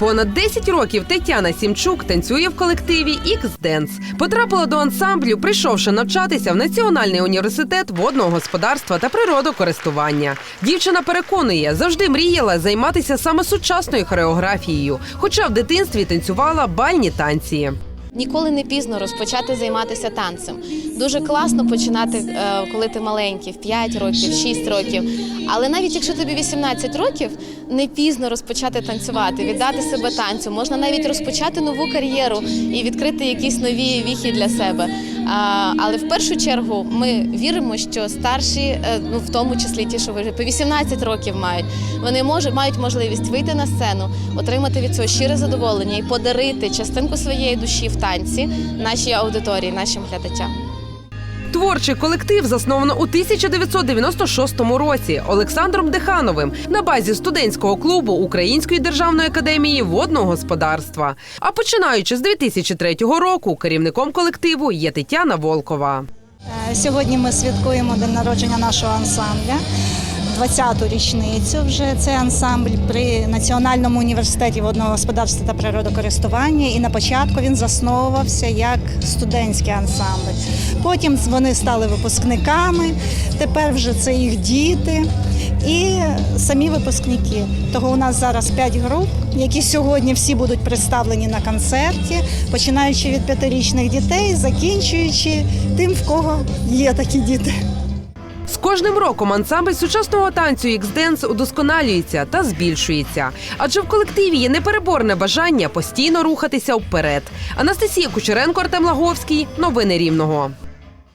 Понад 10 років Тетяна Сімчук танцює в колективі X-Dance. Потрапила до ансамблю, прийшовши навчатися в Національний університет водного господарства та природокористування. Дівчина переконує, завжди мріяла займатися саме сучасною хореографією, хоча в дитинстві танцювала бальні танці. Ніколи не пізно розпочати займатися танцем. Дуже класно починати, е, коли ти маленький, в 5 років, в 6 років. Але навіть якщо тобі 18 років, не пізно розпочати танцювати, віддати себе танцю. Можна навіть розпочати нову кар'єру і відкрити якісь нові віхи для себе. Але в першу чергу ми віримо, що старші, е, ну в тому числі ті, що вже по 18 років мають, вони можуть мають можливість вийти на сцену, отримати від цього щире задоволення і подарити частинку своєї душі в танці нашій аудиторії, нашим глядачам. Творчий колектив засновано у 1996 році Олександром Дехановим на базі студентського клубу Української державної академії водного господарства. А починаючи з 2003 року, керівником колективу є Тетяна Волкова. Е, Сьогодні ми святкуємо день народження нашого ансамбля. 20-ту річницю вже цей ансамбль при Національному університеті водного господарства та природокористування. І на початку він засновувався як студентський ансамбль. Потім вони стали випускниками, тепер вже це їх діти і самі випускники. Того у нас зараз 5 груп, які сьогодні всі будуть представлені на концерті, починаючи від п'ятирічних дітей, закінчуючи тим, в кого є такі діти. З кожним роком ансамбль сучасного танцю X-Dance удосконалюється та збільшується. Адже в колективі є непереборне бажання постійно рухатися вперед. Анастасія Кучеренко, Артем Лаговський. Новини Рівного.